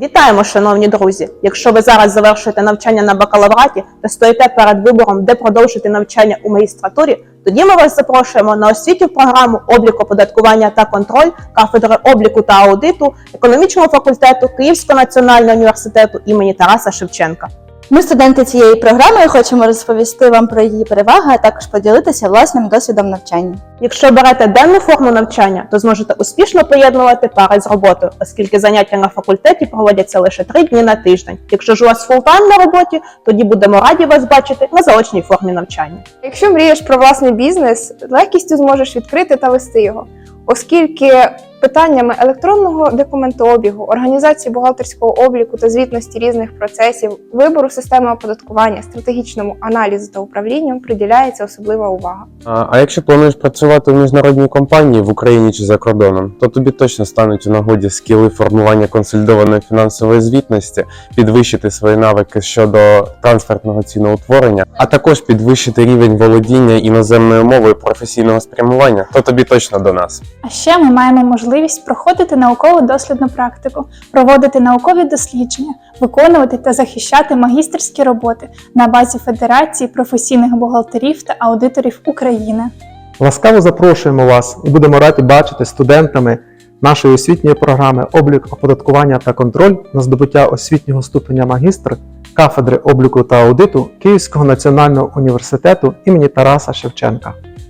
Вітаємо, шановні друзі! Якщо ви зараз завершуєте навчання на бакалавраті та стоїте перед вибором, де продовжити навчання у магістратурі, тоді ми вас запрошуємо на освітню програму обліку оподаткування та контроль кафедри обліку та аудиту економічного факультету Київського національного університету імені Тараса Шевченка. Ми, студенти цієї програми, хочемо розповісти вам про її переваги, а також поділитися власним досвідом навчання. Якщо берете денну форму навчання, то зможете успішно поєднувати пари з роботою, оскільки заняття на факультеті проводяться лише три дні на тиждень. Якщо ж у вас фултайм на роботі, тоді будемо раді вас бачити на заочній формі навчання. Якщо мрієш про власний бізнес, легкістю зможеш відкрити та вести його, оскільки питаннями електронного документообігу, організації бухгалтерського обліку та звітності різних процесів, вибору системи оподаткування, стратегічному аналізу та управлінню приділяється особлива увага. А а якщо плануєш працювати в міжнародній компанії в Україні чи за кордоном, то тобі точно стануть у нагоді скіли формування консолідованої фінансової звітності, підвищити свої навики щодо трансфертного ціноутворення, а також підвищити рівень володіння іноземною мовою професійного спрямування, то тобі точно до нас. А ще ми маємо можливість проходити наукову дослідну практику, проводити наукові дослідження, виконувати та захищати магістерські роботи на базі Федерації професійних бухгалтерів та аудиторів України. Ласкаво запрошуємо вас і будемо раді бачити студентами нашої освітньої програми облік оподаткування та контроль на здобуття освітнього ступеня магістр кафедри обліку та аудиту Київського національного університету імені Тараса Шевченка.